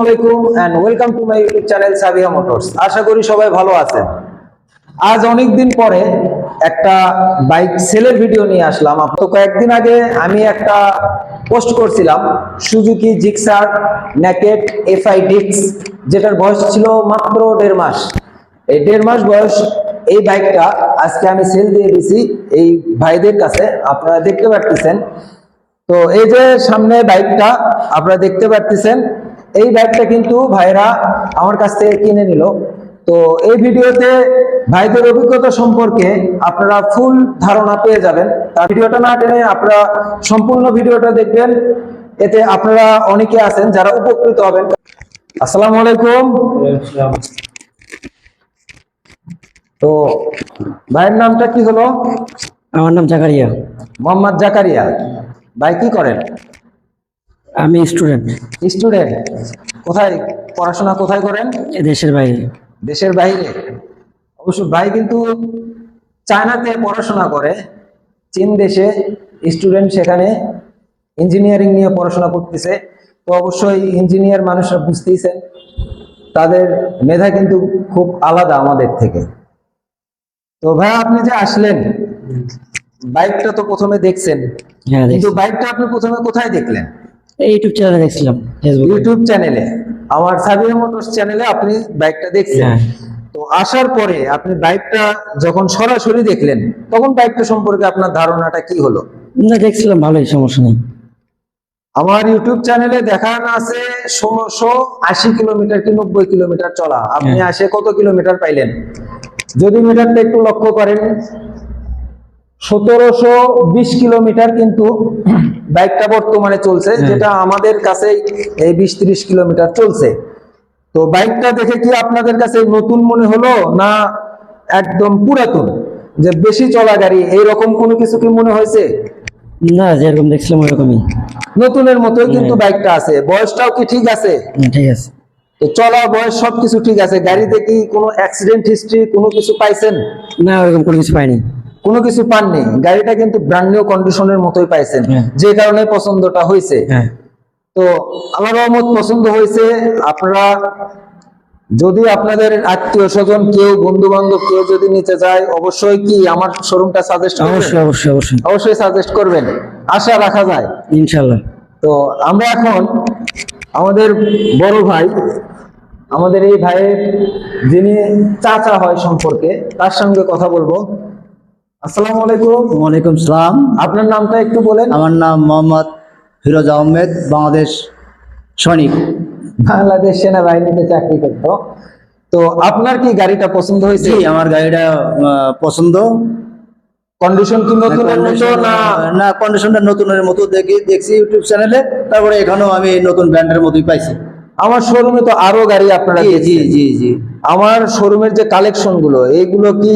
আলাইকুম and welcome to channel আশা করি সবাই ভালো আছেন। আজ পরে একটা বাইক সেলের ভিডিও নিয়ে আসলাম। তো কয়েকদিন আগে আমি একটা পোস্ট করছিলাম সুজুকি জিক্সার নেকেট এফআই ডিক্স যেটার বয়স ছিল মাত্র দেড় মাস। এই দেড় মাস বয়স এই বাইকটা আজকে আমি সেল দিয়ে দিছি এই ভাইদের কাছে। আপনারা দেখতে পারতেছেন তো এই যে সামনে বাইকটা আপনারা দেখতে পাচ্ছেন এই বাইকটা কিন্তু ভাইরা আমার কাছ থেকে কিনে নিল। তো এই ভিডিওতে ভাইদের অভিজ্ঞতা সম্পর্কে আপনারা ফুল ধারণা পেয়ে যাবেন। তার ভিডিওটা না টেনে আপনারা সম্পূর্ণ ভিডিওটা দেখবেন। এতে আপনারা অনেকে আছেন যারা উপকৃত হবেন। আসসালামু আলাইকুম। তো ভাইয়ের নামটা কি হলো? আমার নাম জাকারিয়া। মোহাম্মদ জাকারিয়া। ভাই কি করেন? আমি স্টুডেন্ট স্টুডেন্ট কোথায় পড়াশোনা কোথায় করেন? দেশের বাইরে। দেশের বাইরে? অবশ্য ভাই কিন্তু চায়নাতে পড়াশোনা করে। চীন দেশে স্টুডেন্ট সেখানে ইঞ্জিনিয়ারিং নিয়ে পড়াশোনা করতেছে। তো অবশ্যই ইঞ্জিনিয়ার মানুষরা বুঝতেইছেন তাদের মেধা কিন্তু খুব আলাদা আমাদের থেকে। তো ভাই আপনি যে আসলেন বাইকটা তো প্রথমে দেখছেন। হ্যাঁ কিন্তু বাইকটা আপনি প্রথমে কোথায় দেখলেন? ইউটিউব চ্যানেলে দেখছিলাম ইউটিউব চ্যানেলে আমার সাবিয়া মোটরস চ্যানেলে আপনি বাইকটা দেখছেন। হ্যাঁ। তো আসার পরে আপনি বাইকটা যখন সরাসরি দেখলেন তখন বাইকটা সম্পর্কে আপনার ধারণাটা কি হলো? না দেখছিলাম ভালোই সমস্যা নেই। আমার ইউটিউব চ্যানেলে দেখানো আছে ষোলোশো আশি কিলোমিটার কি নব্বই কিলোমিটার চলা। আপনি হ্যাঁ। আসে কত কিলোমিটার পাইলেন? যদি মিটারটা একটু লক্ষ্য করেন সতেরোশো বিশ কিলোমিটার কিন্তু বাইকটা বর্তমানে চলছে হ্যাঁ। যেটা আমাদের কাছে এই বিশ ত্রিশ কিলোমিটার চলছে। তো বাইকটা দেখে কি আপনাদের কাছে নতুন মনে হলো না একদম পুরাতন? যে বেশি চলা গাড়ি এইরকম কোনো কিছু কি মনে হয়েছে? না যেরকম দেখছিলাম ওরকমই। নতুনের মতোই কিন্তু হ্যাঁ। বাইকটা আছে। বয়সটাও কি ঠিক আছে? ঠিক আছে। তো চলা বয়স সবকিছু ঠিক আছে। গাড়িতে কি কোনো অ্যাক্সিডেন্ট হিস্ট্রি কোনো কিছু পাইছেন? না ওরকম কোনো কিছু পাইনি। কোনো কিছু পাননি গাড়িটা কিন্তু ব্র্যান্ড নিউ কন্ডিশনের মতোই পাইছেন হ্যাঁ। যে কারণে পছন্দটা হয়েছে হ্যাঁ। তো আমার মত পছন্দ হয়েছে আপনারা যদি আপনাদের আত্মীয় স্বজন কেউ বন্ধু বান্ধব কেউ যদি নিতে যায় অবশ্যই কি আমার শোরুমটা সাজেস্ট অবশ্যই অবশ্যই অবশ্যই। অবশ্যই সাজেস্ট করবেন। আশা রাখা যায়। ইনশাল্লাহ। তো আমরা এখন আমাদের বড় ভাই আমাদের এই ভাইয়ের যিনি চাচা হয় সম্পর্কে তার সঙ্গে কথা বলব। আসসালামু আলাইকুম। ওয়ালাইকুম সালাম। আপনার নামটা একটু বলেন। আমার নাম মোহাম্মদ ফিরোজ আহমেদ বাংলাদেশ সৈনিক। বাংলাদেশ সেনাবাহিনীতে চাকরি করতো। তো আপনার কি গাড়িটা পছন্দ হয়েছে? আমার গাড়িটা পছন্দ। কন্ডিশন কি নতুনের মতো না? না কন্ডিশনটা নতুনের মতো দেখি দেখছি ইউটিউব চ্যানেলে। তারপরে এখানেও আমি নতুন ব্র্যান্ডের মতোই পাইছি। আমার শোরুমে তো আরও গাড়ি আপনারা জি জি জি আমার শোরুমের যে কালেকশনগুলো এইগুলো কি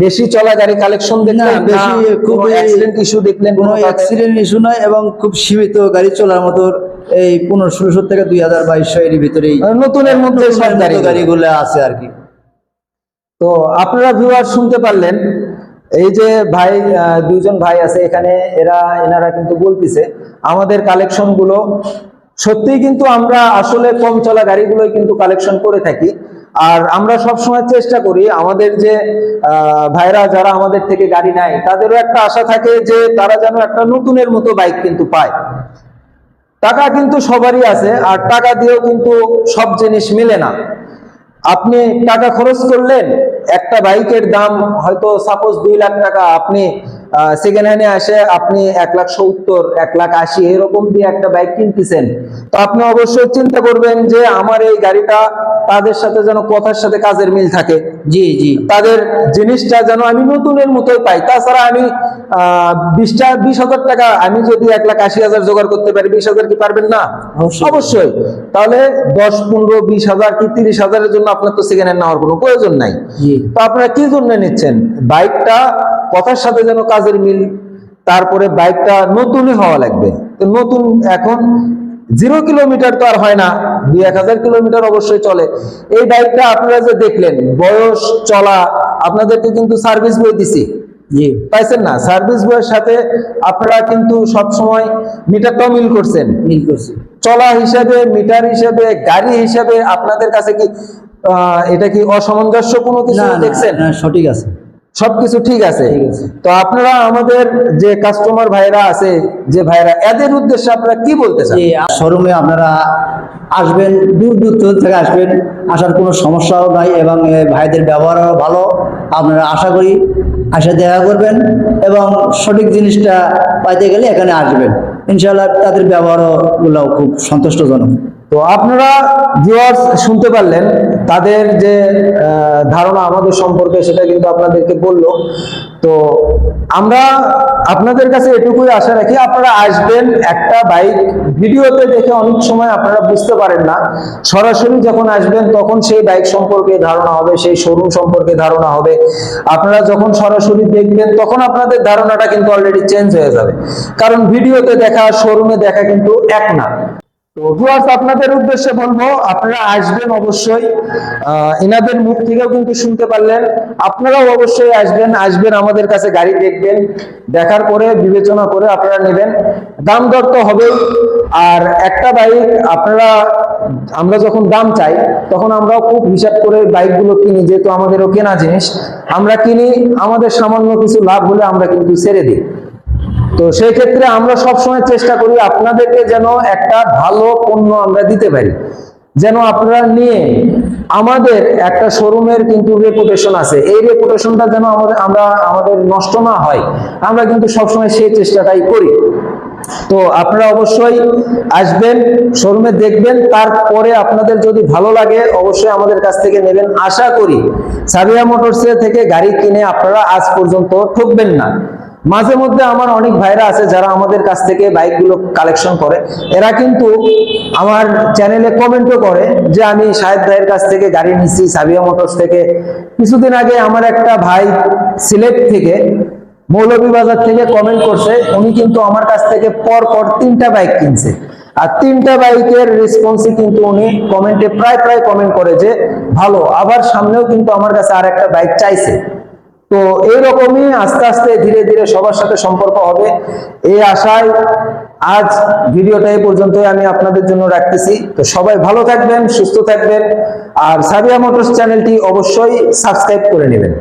বেশি চলা গাড়ি কালেকশন দেখলেন? বেশি খুব অ্যাক্সিডেন্ট ইস্যু দেখলেন কোনো অ্যাক্সিডেন্ট ইস্যু নয় এবং খুব সীমিত গাড়ি চলার মতো এই পনেরো ষোলোশো থেকে দুই হাজার বাইশশো এর ভিতরেই আর নতুনের মধ্যে সব গাড়ি গাড়িগুলো। আছে আর কি। তো আপনারা ভিউয়ার শুনতে পারলেন এই যে ভাই আহ, দুইজন ভাই আছে এখানে এরা এনারা কিন্তু বলতেছে আমাদের কালেকশনগুলো সত্যিই কিন্তু আমরা আসলে কম চলা গাড়িগুলোই কিন্তু কালেকশন করে থাকি। আর আমরা সব সময় চেষ্টা করি আমাদের যে ভাইরা যারা আমাদের থেকে গাড়ি নেয়, তাদেরও একটা আশা থাকে যে তারা যেন একটা নতুনের মতো বাইক কিন্তু পায়। টাকা কিন্তু সবারই আছে, আর টাকা দিয়েও কিন্তু সব জিনিস মিলে না। আপনি টাকা খরচ করলেন, একটা বাইকের দাম হয়তো সাপোজ দুই লাখ টাকা, আপনি সেকেন্ড হ্যান্ডে আসে আপনি এক লাখ সত্তর এক লাখ আশি এরকম দিয়ে একটা বাইক কিনতেছেন। তো আপনি অবশ্যই চিন্তা করবেন যে আমার এই গাড়িটা তাদের সাথে যেন কথার সাথে কাজের মিল থাকে। জি জি। তাদের জিনিসটা যেন আমি নতুনের মতোই পাই। তাছাড়া আমি বিশটা বিশ হাজার টাকা আমি যদি এক লাখ আশি হাজার জোগাড় করতে পারি বিশ হাজার কি পারবেন না? অবশ্যই। তাহলে দশ পনেরো বিশ হাজার কি তিরিশ হাজারের জন্য আপনার তো সেকেন্ড হ্যান্ড নেওয়ার কোনো প্রয়োজন নাই। জি। তো আপনারা কি জন্য নিচ্ছেন? বাইকটা কথার সাথে যেন কাজের মিল তারপরে বাইকটা নতুনই হওয়া লাগবে। তো নতুন এখন জিরো কিলোমিটার তো আর হয় না দুই এক হাজার কিলোমিটার অবশ্যই চলে। এই বাইকটা আপনারা যে দেখলেন বয়স চলা আপনাদেরকে কিন্তু সার্ভিস বই দিছি। পাইছেন না? সার্ভিস বয়ের সাথে আপনারা কিন্তু সব সময় মিটারটাও মিল করছেন। মিল করছি। চলা হিসাবে মিটার হিসাবে গাড়ি হিসাবে আপনাদের কাছে কি আহ, এটা কি অসামঞ্জস্য কোনো কিছু দেখছেন? সঠিক আছে। সবকিছু ঠিক আছে। তো আপনারা আমাদের যে কাস্টমার ভাইরা আছে যে ভাইরা এদের উদ্দেশ্যে আপনারা কি বলতে চান? শোরুমে আপনারা আসবেন দূর দূর থেকে আসবেন আসার কোনো সমস্যাও নাই এবং ভাইদের ব্যবহারও ভালো। আপনারা আশা করি আসে দেখা করবেন এবং সঠিক জিনিসটা পাইতে গেলে এখানে আসবেন। ইনশাআল্লাহ তাদের ব্যবহারও গুলো খুব সন্তুষ্টজনক। তো আপনারা ভিউয়ার্স শুনতে পারলেন, তাদের যে ধারণা আমাদের সম্পর্কে, সেটা কিন্তু আপনাদেরকে বলল। তো আমরা আপনাদের কাছে এটুকুই আশা রাখি, আপনারা আসবেন একটা বাইক ভিডিওতে দেখে অনেক সময় আপনারা বুঝতে পারেন না। সরাসরি যখন আসবেন, তখন সেই বাইক সম্পর্কে ধারণা হবে, সেই শোরুম সম্পর্কে ধারণা হবে। আপনারা যখন সরাসরি দেখবেন, তখন আপনাদের ধারণাটা কিন্তু অলরেডি চেঞ্জ হয়ে যাবে। কারণ ভিডিওতে দেখা শোরুমে দেখা কিন্তু এক না। তো ভিউয়ার্স আপনাদের উদ্দেশ্যে বলব, আপনারা আসবেন অবশ্যই। এনাদের মুখ থেকেও কিন্তু শুনতে পারলেন। আপনারাও অবশ্যই আসবেন আসবেন আমাদের কাছে গাড়ি দেখবেন। দেখার পরে, বিবেচনা করে আপনারা নেবেন। দাম দর তো হবেই। আর একটা বাইক আপনারা, আমরা যখন দাম চাই, তখন আমরাও খুব হিসাব করে বাইকগুলো কিনি, যেহেতু আমাদেরও কেনা জিনিস। আমরা কিনি, আমাদের সামান্য কিছু লাভ হলে আমরা কিন্তু ছেড়ে দিই। তো সেই ক্ষেত্রে আমরা সবসময় চেষ্টা করি আপনাদেরকে যেন একটা ভালো পণ্য আমরা দিতে পারি। যেন আপনারা নিয়ে আমাদের একটা শোরুমের কিন্তু রেপুটেশন আছে। এই রেপুটেশনটা যেন আমাদের, আমরা, আমাদের নষ্ট না হয়। আমরা কিন্তু সবসময় সেই চেষ্টাটাই করি। তো আপনারা অবশ্যই আসবেন, শোরুমে দেখবেন, তারপরে আপনাদের যদি ভালো লাগে, অবশ্যই আমাদের কাছ থেকে নেবেন। আশা করি সাবিয়া মোটরসে থেকে গাড়ি কিনে আপনারা আজ পর্যন্ত ঠকবেন না। মাঝে মধ্যে আমার অনেক ভাইরা আছে যারা আমাদের কাছ থেকে বাইকগুলো কালেকশন করে। এরা কিন্তু আমার চ্যানেলে কমেন্টও করে যে আমি শাহেদ ভাইয়ের কাছ থেকে গাড়ি নিচ্ছি সাবিয়া মোটরস থেকে। কিছুদিন আগে আমার একটা ভাই সিলেট থেকে, মৌলভীবাজার থেকে কমেন্ট করছে, উনি কিন্তু আমার কাছ থেকে পর পর তিনটা বাইক কিনছে। আর তিনটা বাইকের রেসপন্সই কিন্তু উনি কমেন্টে প্রায় প্রায় কমেন্ট করে যে, ভালো, আবার সামনেও কিন্তু আমার কাছে আর একটা বাইক চাইছে। তো এইরকমই আস্তে আস্তে ধীরে ধীরে সবার সাথে সম্পর্ক হবে। এই আশায় আজ ভিডিওটা এই পর্যন্তই আমি আপনাদের জন্য রাখতেছি। তো সবাই ভালো থাকবেন, সুস্থ থাকবেন, আর সাবিয়া মোটরস চ্যানেলটি অবশ্যই সাবস্ক্রাইব করে নেবেন।